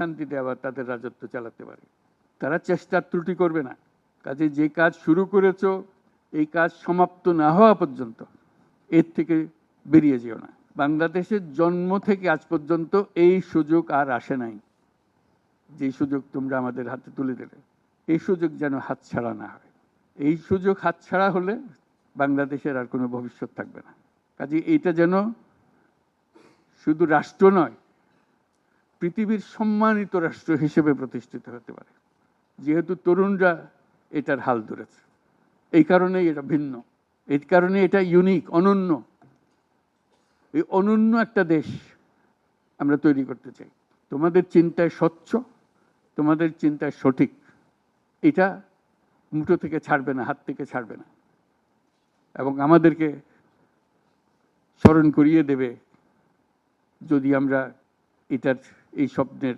শান্তিতে আবার তাদের রাজত্ব চালাতে পারে। তারা চেষ্টার ত্রুটি করবে না। কাজে যে কাজ শুরু করেছ, এই কাজ সমাপ্ত না হওয়া পর্যন্ত এর থেকে বেরিয়ে যেও না। বাংলাদেশের জন্ম থেকে আজ পর্যন্ত এই সুযোগ আর আসে নাই। যে সুযোগ তোমরা আমাদের হাতে তুলে দেবে, এই সুযোগ যেন হাতছাড়া না হয়। এই সুযোগ হাতছাড়া হলে বাংলাদেশের আর কোনো ভবিষ্যৎ থাকবে না। কাজে এইটা যেন শুধু রাষ্ট্র নয় পৃথিবীর সম্মানিত রাষ্ট্র হিসেবে প্রতিষ্ঠিত হতে পারে। যেহেতু তরুণরা এটার হাল ধরেছে। এই কারণেই এটা ভিন্ন। এই কারণে এটা ইউনিক অনন্য। এই অনন্য একটা দেশ আমরা তৈরি করতে চাই। তোমাদের চিন্তায় স্বচ্ছ, তোমাদের চিন্তায় সঠিক। এটা মুঠো থেকে ছাড়বে না, হাত থেকে ছাড়বে না। এবং আমাদেরকে স্মরণ করিয়ে দেবে যদি আমরা এটার এই স্বপ্নের